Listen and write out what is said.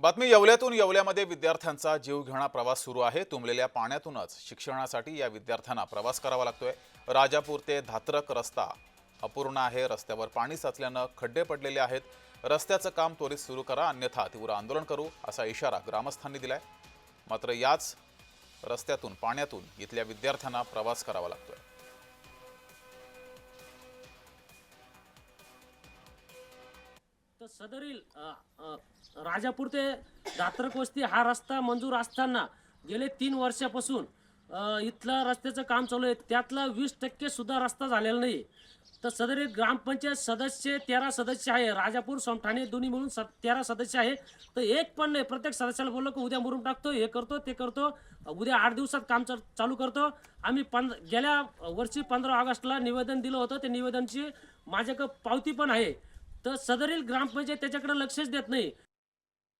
बातमी येवल्यातून येवल्यामध्ये विद्यार्थ्यांचा जीवघेणा प्रवास सुरू आहे. तुंबलेल्या पाण्यातूनच शिक्षणासाठी या विद्यार्थ्यांना प्रवास करावा लागतोय. राजापूर ते धात्रक रस्ता अपूर्ण आहे. रस्त्यावर पाणी साचल्यानं खड्डे पडलेले आहेत. रस्त्याचं काम त्वरित सुरू करा अन्यथा तीव्र आंदोलन करू असा इशारा ग्रामस्थांनी दिलाय. मात्र याच रस्त्यातून पाण्यातून इथल्या विद्यार्थ्यांना प्रवास करावा लागतोय. तर सदरील राजापूर ते दात्रकोस्ती हा रस्ता मंजूर असताना गेले तीन वर्षापासून इथलं रस्त्याचं काम चालू आहे. त्यातला वीस टक्के सुद्धा रस्ता झालेला नाही. तर सदरील ग्रामपंचायत सदस्य तेरा सदस्य आहे. राजापूर सोमठाणे दोन्ही मिळून स तेरा सदस्य आहे. तर एक पण नाही प्रत्येक सदस्याला बोललो की उद्या मुरून टाकतो हे करतो ते करतो. उद्या आठ दिवसात काम चालू करतो. आम्ही पंध गेल्या वर्षी पंधरा ऑगस्टला निवेदन दिलं होतं. त्या निवेदनची माझ्याकडं पावती पण आहे. तर सदरील ग्रामपंचायत त्याच्याकडे लक्षच देत नाही.